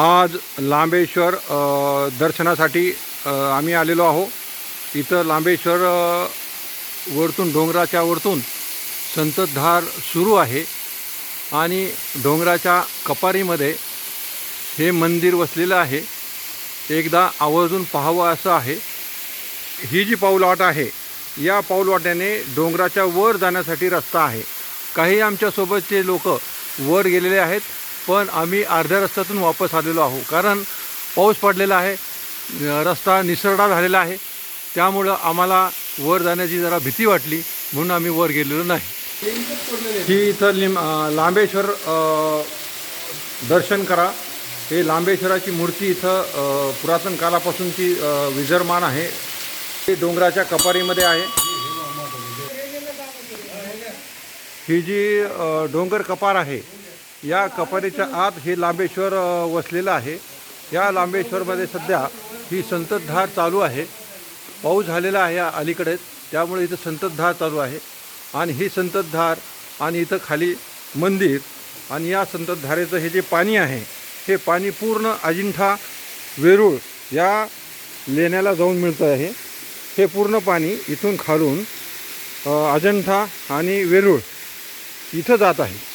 आज लांबेश्वर दर्शनासाठी आम्ही आलेलो आहो. इथं लांबेश्वर वरतून डोंगराच्या वरतून संततधार सुरू आहे. आणि डोंगराच्या कपारीमध्ये हे मंदिर वसलेलं आहे. एकदा आवर्जून पाहावं असं आहे. ही जी पाऊलवाट आहे या पाऊलवाट्याने डोंगराच्या वर जाण्यासाठी रस्ता आहे. काही आमच्यासोबतचे लोक वर गेलेले आहेत. पण आम्ही अर्ध्या रस्त्यातून वापस आलेलो आहो कारण पाऊस पडलेला आहे रस्ता निसरडा झालेला आहे. त्यामुळं आम्हाला वर जाण्याची जरा भीती वाटली म्हणून आम्ही वर गेलेलो नाही. ही इथं लिम लांबेश्वर दर्शन करा. हे लांबेश्वराची मूर्ती इथं पुरातन कालापासूनची विजरमान आहे. हे डोंगराच्या कपारीमध्ये आहे. ही जी डोंगर कपार आहे या कपारीच्या आत हे लांबेश्वर वसलेलं आहे. या लांबेश्वरमध्ये सध्या ही संततधार चालू आहे. पाऊस झालेला आहे या अलीकडेच त्यामुळे इथं संततधार चालू आहे. आणि ही संततधार आणि इथं खाली मंदिर आणि या संततधारेचं हे जे पाणी आहे हे पाणी पूर्ण अजिंठा वेरूळ या लेण्याला जाऊन मिळतं आहे. हे पूर्ण पाणी इथून खालून अजंठा आणि वेरूळ इथं जात आहे.